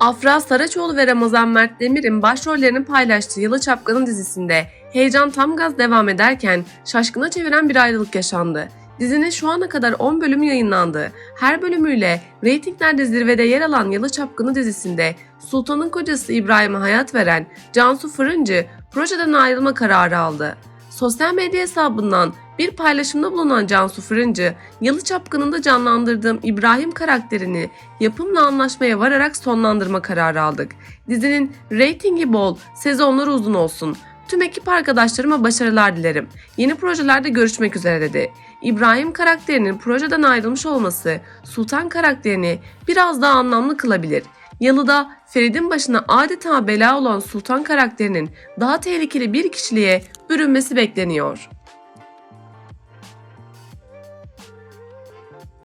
Afra Saraçoğlu ve Ramazan Mert Demir'in başrollerini paylaştığı Yalı Çapkını dizisinde heyecan tam gaz devam ederken şaşkına çeviren bir ayrılık yaşandı. Dizinin şu ana kadar 10 bölümü yayınlandı. Her bölümüyle reytinglerde zirvede yer alan Yalı Çapkını dizisinde Sultan'ın kocası İbrahim'e hayat veren Cansu Fırıncı projeden ayrılma kararı aldı. Sosyal medya hesabından bir paylaşımda bulunan Cansu Fırıncı, Yalı Çapkını'nda canlandırdığım İbrahim karakterini yapımla anlaşmaya vararak sonlandırma kararı aldık. Dizinin reytingi bol, sezonları uzun olsun. Tüm ekip arkadaşlarıma başarılar dilerim. Yeni projelerde görüşmek üzere dedi. İbrahim karakterinin projeden ayrılmış olması Sultan karakterini biraz daha anlamlı kılabilir. Yalıda Ferid'in başına adeta bela olan Sultan karakterinin daha tehlikeli bir kişiliğe bürünmesi bekleniyor.